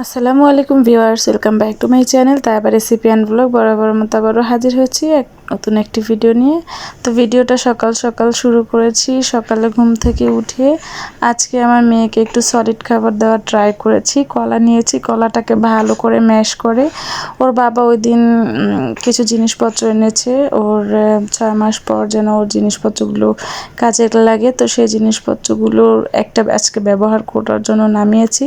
আসসালামু আলাইকুম viewers, welcome back to my channel তারপর রেসিপি অ্যান্ড ব্লগ। বরাবর মতো আবারও হাজির হয়েছি এক নতুন একটি ভিডিও নিয়ে। তো ভিডিওটা সকাল সকাল শুরু করেছি, সকালে ঘুম থেকে উঠে আজকে আমার মেয়েকে একটু সলিড খাবার দেওয়ার ট্রাই করেছি। কলা নিয়েছি, কলাটাকে ভালো করে ম্যাশ করে। ওর বাবা ওই দিন কিছু জিনিসপত্র এনেছে। ওর ছয় মাস পর যেন ওর জিনিসপত্রগুলো কাজে লাগে। তো সেই জিনিসপত্রগুলোর একটা আজকে ব্যবহার করার জন্য নামিয়েছি।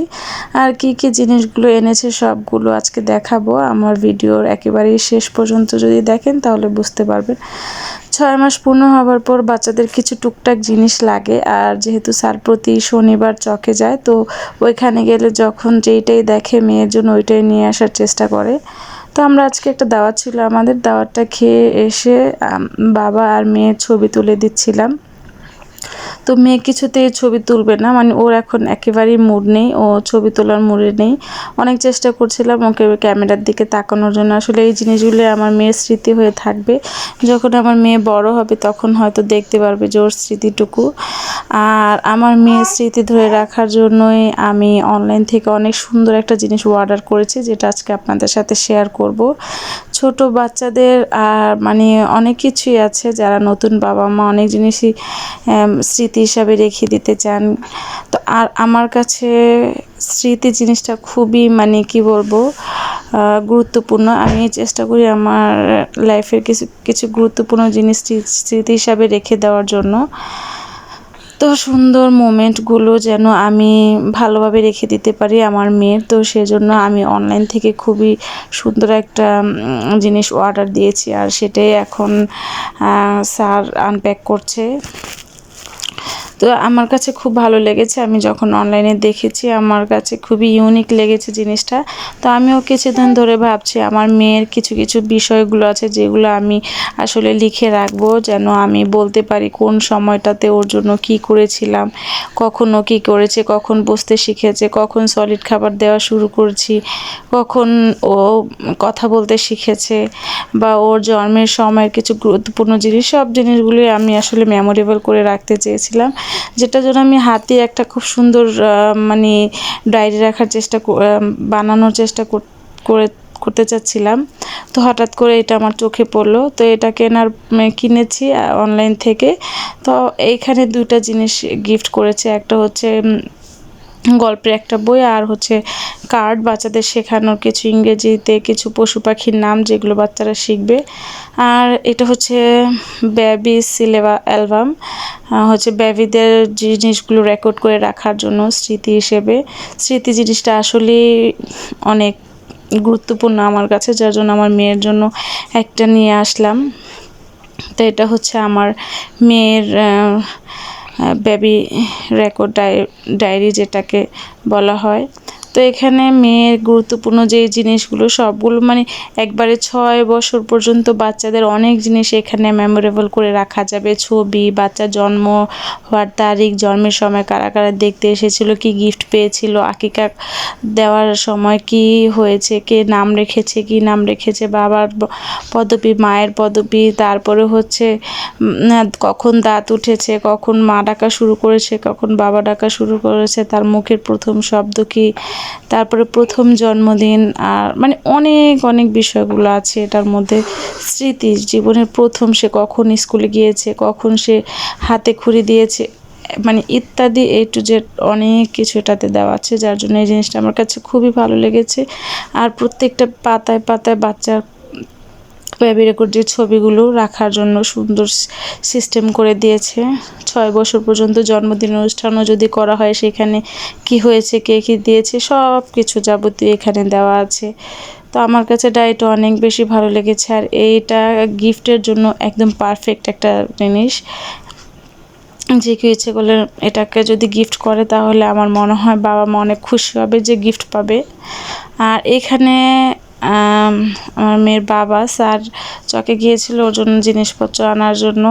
আর কি কি জিনিসগুলো এনেছে সবগুলো আজকে দেখাবো। আমার ভিডিওর একেবারেই শেষ পর্যন্ত যদি দেখেন তাহলে বুঝতে পারবেন। ছয় মাস পূর্ণ হওয়ার পর বাচ্চাদের কিছু টুকটাক জিনিস লাগে, আর যেহেতু স্যার প্রতি শনিবার চকে যায়, তো ওইখানে গেলে যখন যেইটাই দেখে মেয়ের জন্য ওইটাই নিয়ে আসার চেষ্টা করে। তো আমরা আজকে একটা দাওয়াত ছিল আমাদের, দাওয়াতটা খেয়ে এসে বাবা আর মেয়ের ছবি তুলে দিচ্ছিলাম। তো মেয়ে কিছুতেই ছবি তুলবে না মানে ওর এখন একেবারেই মুড নেই, ও ছবি তোলার মুডে নেই। অনেক চেষ্টা করছিলাম ওকে ক্যামেরার দিকে তাকানোর জন্য। আসলে এই জিনিসগুলো আমার মেয়ের স্মৃতি হয়ে থাকবে। যখন আমার মেয়ে বড় হবে তখন হয়তো দেখতে পারবে যে ওর স্মৃতিটুকু। আর আমার মেয়ের স্মৃতি ধরে রাখার জন্যই আমি অনলাইন থেকে অনেক সুন্দর একটা জিনিস অর্ডার করেছি, যেটা আজকে আপনাদের সাথে শেয়ার করব। ছোট বাচ্চাদের আর মানে অনেক কিছুই আছে যারা নতুন বাবা মা অনেক জিনিসই স্মৃতি হিসাবে রেখে দিতে চান। তো আর আমার কাছে স্মৃতি জিনিসটা খুবই মানে কি বলব গুরুত্বপূর্ণ। আমি চেষ্টা করি আমার লাইফের কিছু কিছু গুরুত্বপূর্ণ জিনিস স্মৃতি হিসাবে রেখে দেওয়ার জন্য। সুন্দর মোমেন্টগুলো যেন আমি ভালোভাবে রেখে দিতে পারি আমার মেয়ের। তো সেজন্য আমি অনলাইন থেকে খুবই সুন্দর একটা জিনিস অর্ডার দিয়েছি। আর সেটাই এখন স্যার আনপ্যাক করছে। তো আমার কাছে খুব ভালো লেগেছে। আমি যখন অনলাইনে দেখেছি, আমার কাছে খুবই ইউনিক লেগেছে জিনিসটা। তো আমিও কিছুদিন ধরে ভাবছি, আমার মেয়ের কিছু কিছু বিষয়গুলো আছে যেগুলো আমি আসলে লিখে রাখব, যেন আমি বলতে পারি কোন সময়টাতে ওর জন্য কি করেছিলাম, কখন ও কী করেছে, কখন বসতে শিখেছে, কখন সলিড খাবার দেওয়া শুরু করছি, কখন ও কথা বলতে শিখেছে, বা ওর জন্মের সময়ের কিছু গুরুত্বপূর্ণ জিনিস, সব জিনিসগুলি আমি আসলে মেমোরেবল করে রাখতে চেয়েছিলাম। যেটার জন্য আমি হাতে একটা খুব সুন্দর মানে ডায়েরি রাখার চেষ্টা বানানোর চেষ্টা করে করতে চাচ্ছিলাম। তো হঠাৎ করে এটা আমার চোখে পড়ল। তো এটা কেনার কিনেছি অনলাইন থেকে। তো এইখানে দুইটা জিনিস গিফট করেছে। একটা হচ্ছে গল্পের একটা বই আর হচ্ছে কার্ড বাচ্চাদের শেখানোর কিছু ইংরেজিতে, কিছু পশু পাখির নাম যেগুলো বাচ্চারা শিখবে। আর এটা হচ্ছে বেবি সিলেবা অ্যালবাম হচ্ছে বেবিদের জিনিসগুলো রেকর্ড করে রাখার জন্য স্মৃতি হিসেবে। স্মৃতি জিনিসটা আসলেই অনেক গুরুত্বপূর্ণ আমার কাছে, যার জন্য আমার মেয়ের জন্য একটা নিয়ে আসলাম। তো এটা হচ্ছে আমার মেয়ের বেবি রেকর্ড ডায়েরি যেটাকে বলা হয়। তো এখানে মেয়ের গুরুত্বপূর্ণ যে জিনিসগুলো সবগুলো মানে একবারে ছয় বছর পর্যন্ত বাচ্চাদের অনেক জিনিস এখানে মেমোরেবল করে রাখা যাবে। ছবি, বাচ্চার জন্ম হওয়ার তারিখ, জন্মের সময় কারা কারা দেখতে এসেছিল, কি গিফট পেয়েছিল, আকিকা দেওয়ার সময় কি হয়েছে, কে নাম রেখেছে, কি নাম রেখেছে, বাবার পদবি, মায়ের পদবি, তারপরে হচ্ছে কখন দাঁত উঠেছে, কখন মা ডাকা শুরু করেছে, কখন বাবা ডাকা শুরু করেছে, তার মুখের প্রথম শব্দ কি তারপরে প্রথম জন্মদিন, আর মানে অনেক অনেক বিষয়গুলো আছে এটার মধ্যে। স্মৃতি, জীবনের প্রথম সে কখন স্কুলে গিয়েছে, কখন সে হাতে খুঁড়ি দিয়েছে মানে ইত্যাদি এ টু জেড অনেক কিছু এটাতে দেওয়া আছে, যার জন্য এই জিনিসটা আমার কাছে খুবই ভালো লেগেছে। আর প্রত্যেকটা পাতায় পাতায় বাচ্চার বেবি রেকর্ডের ছবিগুলো রাখার জন্য সুন্দর সিস্টেম করে দিয়েছে। ছয় বছর পর্যন্ত জন্মদিন অনুষ্ঠানও যদি করা হয়, সেখানে কি হয়েছে, কে কী দিয়েছে সব কিছু যাবতীয় এখানে দেওয়া আছে। তো আমার কাছে ডায়েটটা অনেক বেশি ভালো লেগেছে, আর এইটা গিফটের জন্য একদম পারফেক্ট একটা জিনিস। যে কেউ ইচ্ছে করলে এটাকে যদি গিফট করে, তাহলে আমার মনে হয় বাবা মা অনেক খুশি হবে যে গিফট পাবে। আর এখানে আমার মেয়ের বাবা স্যার চকে গিয়েছিল ওর জন্য জিনিসপত্র আনার জন্য।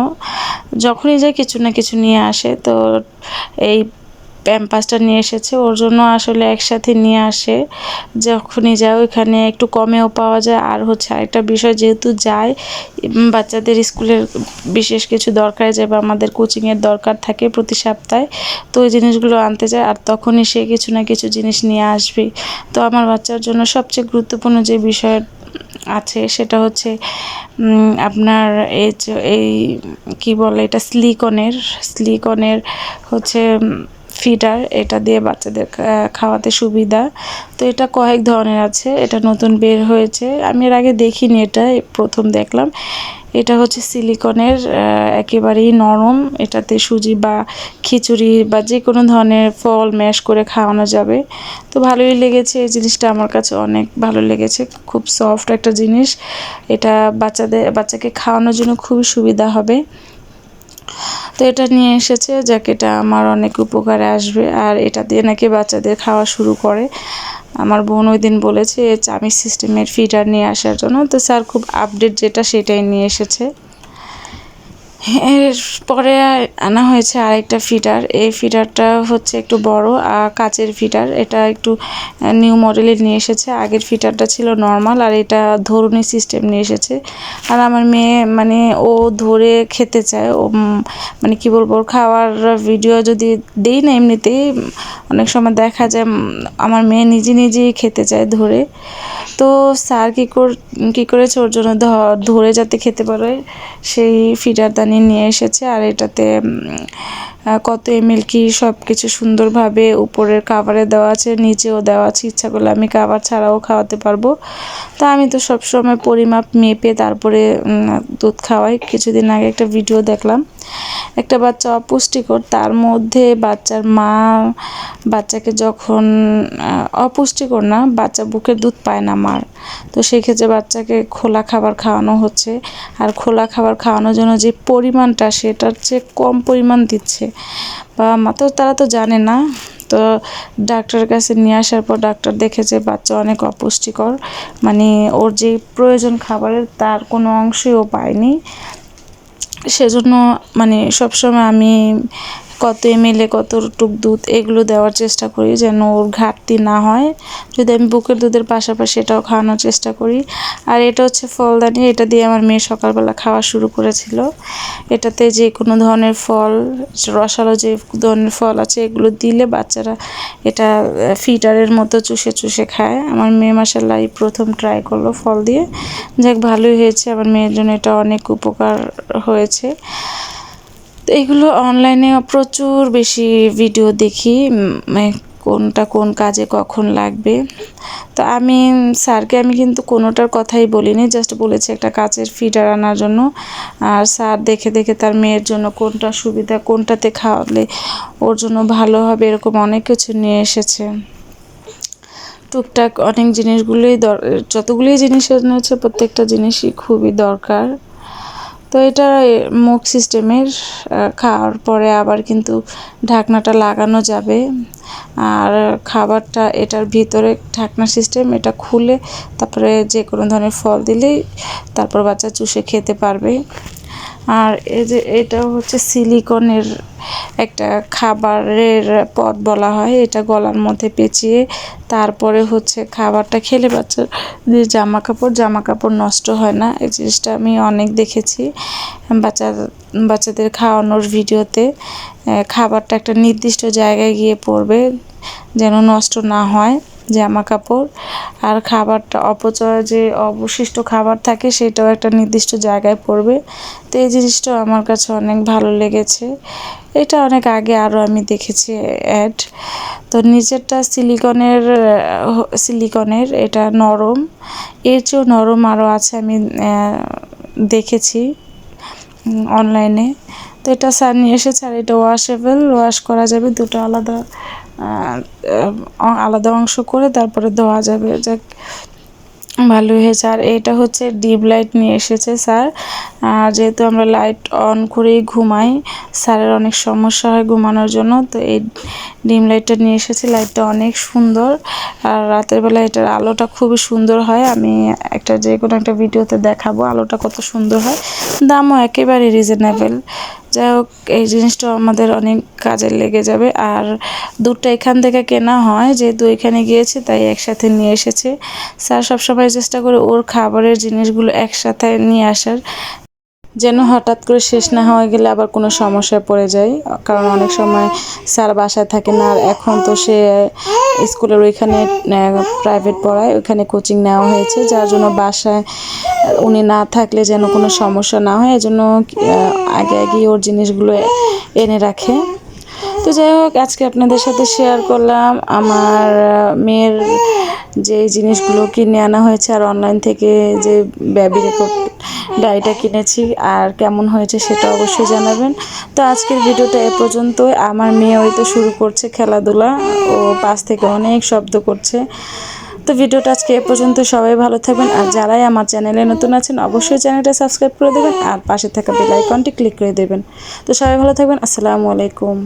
যখনই যায় কিছু না কিছু নিয়ে আসে তো এই প্যাম্পাসটা নিয়ে এসেছে। ওর জন্য আসলে একসাথে নিয়ে আসে। যখনই যায় ওইখানে একটু কমেও পাওয়া যায়। আর হচ্ছে আরেকটা বিষয়, যেহেতু যায় বাচ্চাদের স্কুলের বিশেষ কিছু দরকার যায় বা আমাদের কোচিংয়ের দরকার থাকে প্রতি সপ্তাহে, তো ওই জিনিসগুলো আনতে যায়। আর তখনই সে কিছু না কিছু জিনিস নিয়ে আসবে। তো আমার বাচ্চার জন্য সবচেয়ে গুরুত্বপূর্ণ যে বিষয় আছে, সেটা হচ্ছে আপনার এই এই, কি বলে এটা স্লিকনের স্লিকনের হচ্ছে ফিডার এটা দিয়ে বাচ্চাদের খাওয়াতে সুবিধা। তো এটা কয়েক ধরনের আছে, এটা নতুন বের হয়েছে। আমি এর আগে দেখিনি এটা প্রথম দেখলাম। এটা হচ্ছে সিলিকনের একেবারেই নরম। এটাতে সুজি বা খিচুড়ি বা যে কোনো ধরনের ফল ম্যাশ করে খাওয়ানো যাবে। তো ভালোই লেগেছে, এই জিনিসটা আমার কাছে অনেক ভালো লেগেছে। খুব সফট একটা জিনিস। এটা বাচ্চাদের, বাচ্চাকে খাওয়ানোর জন্য খুবই সুবিধা হবে। তো এটা নিয়ে এসেছে, যাকে এটা আমার অনেক উপকারে আসবে। আর এটা দিয়ে নাকি বাচ্চাদের খাওয়া শুরু করে। আমার বোন ওই দিন বলেছে চামি সিস্টেমের ফিডার নিয়ে আসার জন্য। তো স্যার খুব আপডেট যেটা সেটাই নিয়ে এসেছে। এর পরে আনা হয়েছে আরেকটা ফিডার এই ফিডারটা হচ্ছে একটু বড়, আর কাচের ফিডার এটা একটু নিউ মডেলের নিয়ে এসেছে। আগের ফিডারটা ছিল নর্মাল আর এটা ধরুনি সিস্টেম নিয়ে এসেছে। আর আমার মেয়ে মানে ও ধরে খেতে চায়। ও মানে কি বলব খাওয়ার ভিডিও যদি দেই না এমনিতেই, অনেক সময় দেখা যায় আমার মেয়ে নিজে নিজেই খেতে চায় ধরে। তো স্যার কী কর, কী করেছে? ওর জন্য ধরে যাতে খেতে পারে, সেই ফিডার দানি নিয়ে এসেছে আর এটাতে কত এমএল কি সব কিছু সুন্দরভাবে উপরের কাভারে দেওয়া আছে, নিচেও দেওয়া আছে। ইচ্ছা করলে আমি কাভার ছাড়াও খাওয়াতে পারব। তা আমি তো সবসময় পরিমাপ মেপে তারপরে দুধ খাওয়াই। কিছুদিন আগে একটা ভিডিও দেখলাম। একটা বাচ্চা অপুষ্টিকর, তার মধ্যে বাচ্চার মা, বাচ্চাকে যখন অপুষ্টিকর না, বাচ্চা বুকের দুধ পায় না মার। তো সেই ক্ষেত্রে বাচ্চাকে খোলা খাবার খাওয়ানো হচ্ছে। আর খোলা খাবার খাওয়ানোর জন্য যে পরিমাণটা, সেটার চেয়ে কম পরিমাণ দিচ্ছে। বা তো তারা তো জানে না। তো ডাক্তারের কাছে নিয়ে আসার পর ডাক্তার দেখেছে বাচ্চা অনেক অপুষ্টিকর। মানে ওর যে প্রয়োজন খাবারের, তার কোনো অংশই ও পায়নি। সেজন্য মানে সবসময় আমি কত এমএলএ কতটুক দুধ, এগুলো দেওয়ার চেষ্টা করি যেন ওর ঘাটতি না হয়। যদি আমি বুকের দুধের পাশাপাশি এটাও খাওয়ানোর চেষ্টা করি। আর এটা হচ্ছে ফলদানি, এটা দিয়ে আমার মেয়ে সকালবেলা খাওয়া শুরু করেছিল। এটাতে যে কোনো ধরনের ফল, রসালো যে ধরনের ফল আছে, এগুলো দিলে বাচ্চারা এটা ফিটারের মতো চুষে চুষে খায়। আমার মেয়ে মাসাল্লাহ এই প্রথম ট্রাই করল ফল দিয়ে। যাক, ভালোই হয়েছে। আমার মেয়ের জন্য এটা অনেক উপকার হয়েছে। তো এগুলো অনলাইনে প্রচুর বেশি ভিডিও দেখি কোনটা কোন কাজে কখন লাগবে। তো আমি, স্যারকে আমি কিন্তু কোনোটার কথাই বলিনি জাস্ট বলেছি একটা কাচের ফিডার আনার জন্য। আর স্যার দেখে দেখে তার মেয়ের জন্য কোনটা সুবিধা, কোনটাতে খাওয়ালে ওর জন্য ভালো হবে, এরকম অনেক কিছু নিয়ে এসেছে। টুকটাক অনেক জিনিসগুলোই দর যতগুলি জিনিস এনেছে প্রত্যেকটা জিনিসই খুবই দরকার। তো এটা মুখ সিস্টেমের খাওয়ার পরে আবার কিন্তু ঢাকনাটা লাগানো যাবে। আর খাবারটা এটার ভিতরে ঢাকনা সিস্টেম, এটা খুলে তারপরে যে কোনো ধরনের ফল দিলেই তারপর বাচ্চা চুষে খেতে পারবে। আর এই যে এটা হচ্ছে সিলিকনের একটা খাবারের পদ বলা হয়, এটা গলার মধ্যে পেঁচিয়ে তারপরে হচ্ছে খাবারটা খেলে বাচ্চার যে জামা কাপড় জামা কাপড় নষ্ট হয় না। এই জিনিসটা আমি অনেক দেখেছি বাচ্চা, বাচ্চাদের খাওয়ানোর ভিডিওতে। খাবারটা একটা নির্দিষ্ট জায়গায় গিয়ে পড়বে যেন নষ্ট না হয়। জামা কাপড় আর খাবারটা অপচয় যে অবশিষ্ট খাবার থাকে সেটাও একটা নির্দিষ্ট জায়গায় পড়বে। তো এই জিনিসটা আমার কাছে অনেক ভালো লেগেছে। এটা অনেক আগে আরও আমি দেখেছি অ্যাড। তো নিচেরটা সিলিকনের সিলিকনের, এটা নরম। এর চেয়েও নরম আরও আছে আমি দেখেছি অনলাইনে তো এটা নিয়ে এসেছে আর এটা ওয়াশেবল ওয়াশ করা যাবে, দুটো আলাদা আলাদা অংশ করে তারপরে ধোয়া যাবে যাক ভালোই হয়েছে। আর এটা হচ্ছে ডিপ লাইট নিয়ে এসেছে স্যার। যেহেতু আমরা লাইট অন করেই ঘুমাই, স্যারের অনেক সমস্যা হয় ঘুমানোর জন্য, তো এই ডিম লাইটটা নিয়ে এসেছি। লাইটটা অনেক সুন্দর। আর রাতের বেলা এটার আলোটা খুবই সুন্দর হয়। আমি একটা যে কোনো একটা ভিডিওতে দেখাবো আলোটা কত সুন্দর হয়। দামও একেবারে রিজনেবল যাই হোক, এই জিনিসটা আমাদের অনেক কাজে লেগে যাবে। আর দুধটা এখান থেকে কেনা হয়, যেহেতু এখানে গিয়েছে, তাই একসাথে নিয়ে এসেছে। স্যার সবসময় চেষ্টা করে ওর খাবারের জিনিসগুলো একসাথে নিয়ে আসার। যেন হঠাৎ করে শেষ না হয়ে গেলে আবার কোনো সমস্যায় পড়ে যায়। কারণ অনেক সময় স্যার বাসায় থাকে না, আর এখন তো সে স্কুলের ওইখানে প্রাইভেট পড়ায়, ওইখানে কোচিং নেওয়া হয়েছে। যার জন্য বাসায় উনি না থাকলে যেন কোনো সমস্যা না হয়, এজন্য আগে আগে ওর জিনিসগুলো এনে রাখে। তো যাই হোক, আজকে আপনাদের সাথে শেয়ার করলাম। আমার মেয়ের যে জিনিসগুলো কিনে আনা হয়েছে আর অনলাইন থেকে যে ব্যাবি রেকর্ড ডায়েরিটা কিনেছি আর কেমন হয়েছে সেটা অবশ্যই জানাবেন। তো আজকের ভিডিওটা এ পর্যন্তই। আমার মেয়ে ওই তো শুরু করছে খেলাধুলা। ও পাশ থেকে অনেক শব্দ করছে। তো ভিডিওটা আজকে এ পর্যন্ত। সবাই ভালো থাকবেন। আর যারাই আমার চ্যানেলে নতুন আছেন, অবশ্যই চ্যানেলটা সাবস্ক্রাইব করে দেবেন। আর পাশে থাকা বেল আইকনটি ক্লিক করে দেবেন। তো সবাই ভালো থাকবেন। আসসালামু আলাইকুম।